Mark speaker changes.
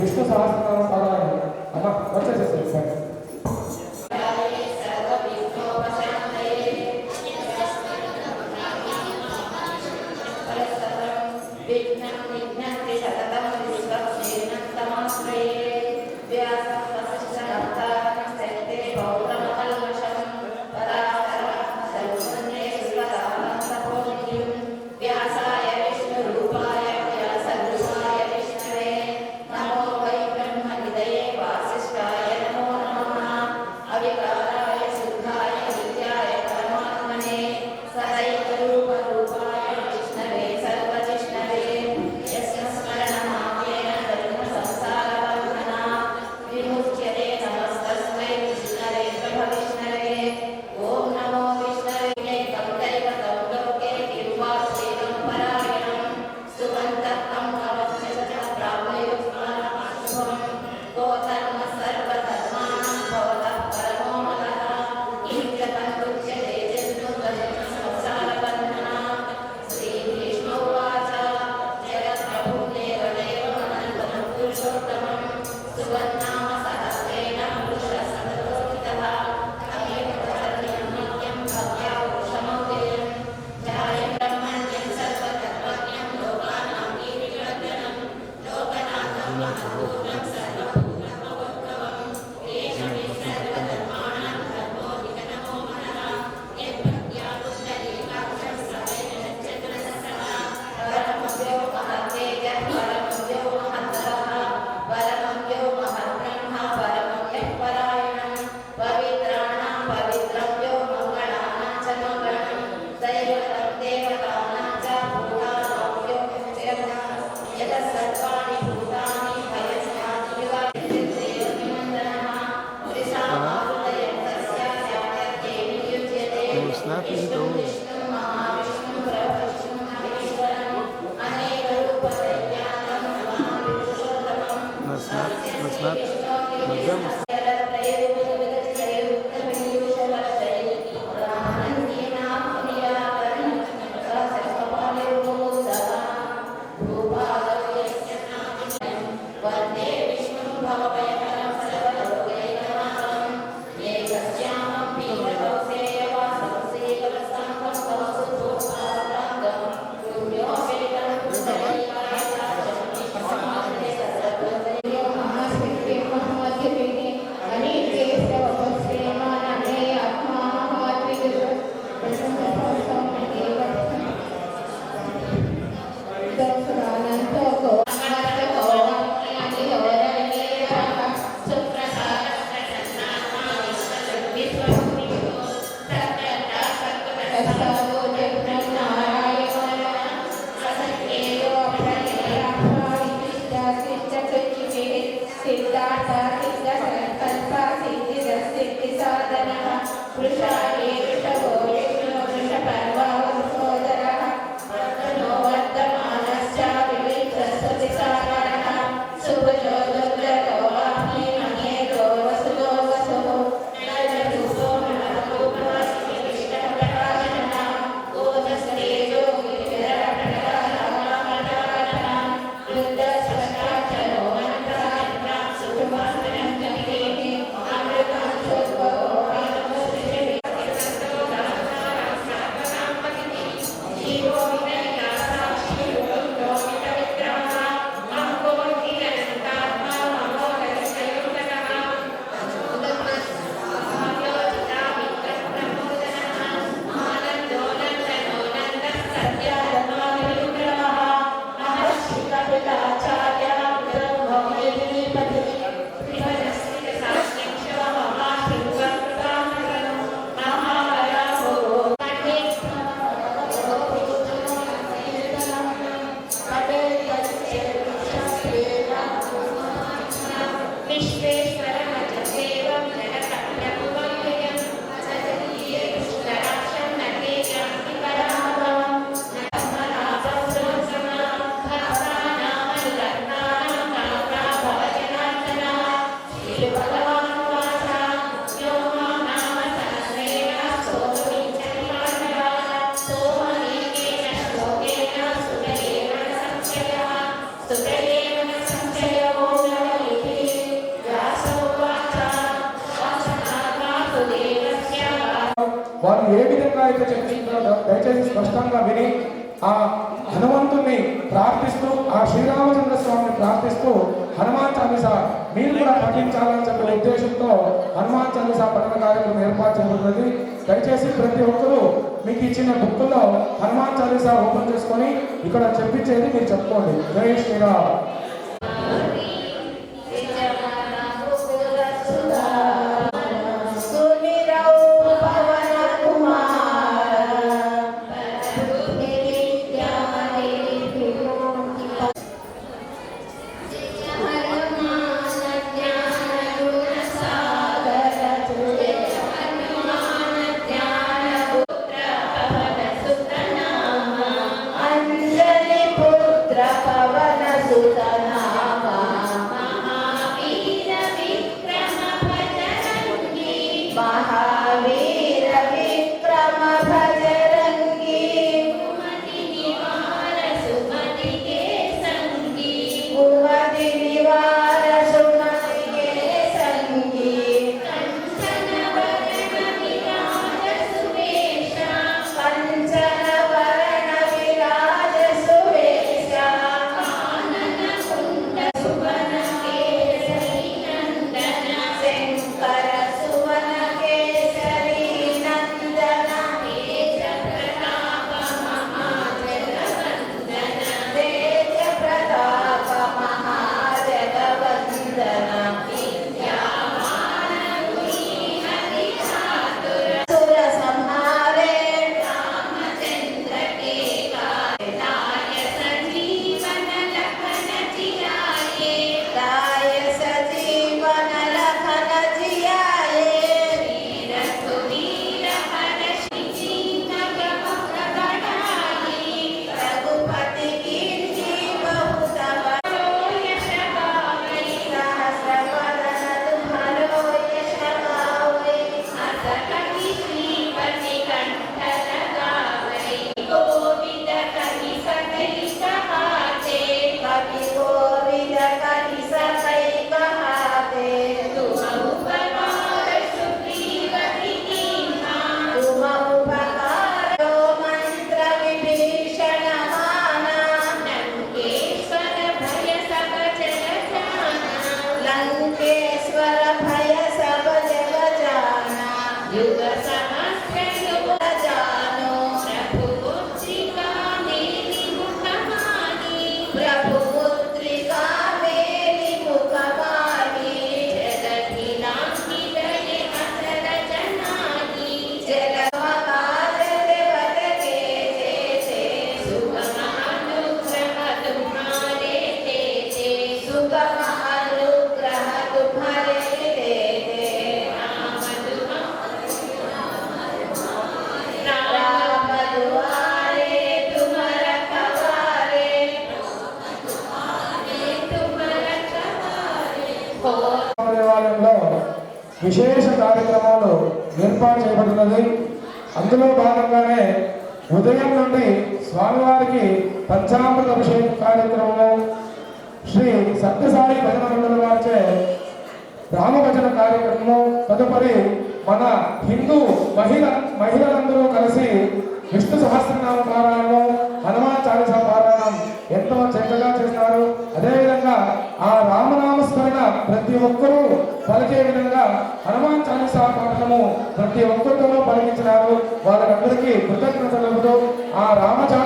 Speaker 1: విష్ణు సహస్రనామ పారాయణ అమ్మ వచ్చేసేసి సార్. వారు ఏ విధంగా అయితే చర్చించారో దయచేసి స్పష్టంగా విని ఆ హనుమంతుణ్ణి ప్రార్థిస్తూ ఆ శ్రీరామచంద్ర స్వామిని ప్రార్థిస్తూ హనుమాన్ చాలీస మీరు కూడా పఠించాలని చెప్పిన ఉద్దేశంతో హనుమాన్ చాలీస పఠన కార్యక్రమం ఏర్పాటు చేయబడుతుంది. దయచేసి ప్రతి ఒక్కరూ మీకు ఇచ్చిన బుక్లో హనుమాన్ చాలీసా ఓపెన్ చేసుకొని ఇక్కడ చెప్పించేది మీరు చెప్పుకోండి. జై శ్రీరామ్.
Speaker 2: విశేష కార్యక్రమాలు ఏర్పాటు చేయబడినది అందులో భాగంగానే ఉదయం నుండి స్వామివారికి పంచామృత అభిషేక కార్యక్రమము శ్రీ సత్యసాయి భజన మండలి వారిచే రామభజన కార్యక్రమము తదుపరి మన హిందూ మహిళ మహిళలందరూ కలిసి విష్ణు సహస్రనామ పారాయణము హనుమాన్ చాలీస పారాయణం ఎంతో చక్కగా చేస్తారు. అదేవిధంగా ఆ రామనామస్మరణ ప్రతి ఒక్కరూ పలికే విధంగా హనుమాన్ చాలీస పాఠనము ప్రతి ఒక్కరితోనూ పలికించినారు. వాళ్ళకందరికీ కృతజ్ఞతలు ఆ రామచా